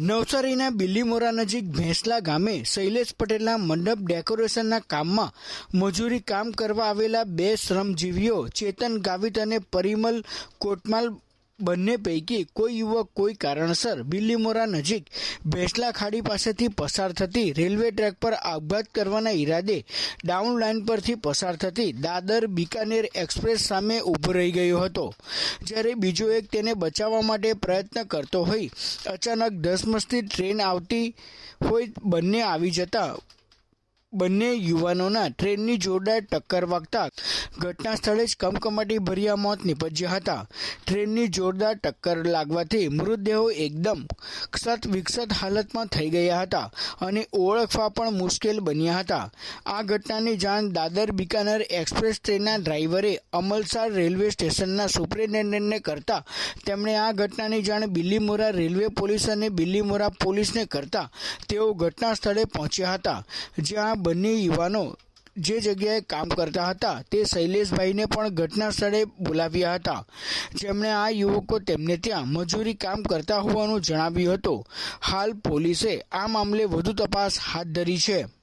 નવસારીના બિલ્લીમોરા નજીક ભેંસલા ગામે શૈલેષ પટેલના મંડપ ડેકોરેશનના કામમાં મજૂરી કામ કરવા આવેલા બે શ્રમજીવીઓ ચેતન ગાવિત અને પરિમલ કોટમાલ બંને પૈકી કોઈ યુવક, કોઈ કારણસર બિલ્લીમોરા નજીક ભેંસલા ખાડી પાસેથી પસાર થતી રેલવે ટ્રેક પર આપઘાત કરવાના ઈરાદે ડાઉન લાઇન પરથી પસાર થતી દાદર બિકાનેર એક્સપ્રેસ સામે ઊભો રહી ગયો હતો. જ્યારે બીજો એક તેને બચાવવા માટે પ્રયત્ન કરતો હોય, અચાનક ધસમસતી ટ્રેન આવતી હોય, બંને આવી જતા બંને યુવાનોના ટ્રેનની જોરદાર ટક્કર વાગતા ઘટના સ્થળે જ કમકમાટી ભર્યા મોત નીપજ્યા હતા. ટ્રેનની જોરદાર ટક્કર લાગવાથી મૃતદેહો એકદમ ક્ષત વિકસત હાલતમાં થઈ ગયા હતા અને ઓળખવા પણ મુશ્કેલ બન્યા હતા. આ ઘટનાની જાણ દાદર બિકાનેર એક્સપ્રેસ ટ્રેનના ડ્રાઈવરે અમલસાર રેલવે સ્ટેશનના સુપ્રિન્ટેન્ડન્ટને કરતા તેમણે આ ઘટનાની જાણ બિલ્લીમોરા રેલવે પોલીસ અને બિલ્લીમોરા પોલીસને કરતા તેઓ ઘટના સ્થળે પહોંચ્યા હતા, જ્યાં બંને યુવાનો જે જગ્યાએ કામ કરતા હતા તે શૈલેષભાઈને પણ ઘટના સ્થળે બોલાવ્યા હતા. જેમણે આ યુવકો તેમને ત્યાં મજૂરી કામ કરતા હોવાનું જણાવ્યું હતું. હાલ પોલીસે આ મામલે વધુ તપાસ હાથ ધરી છે.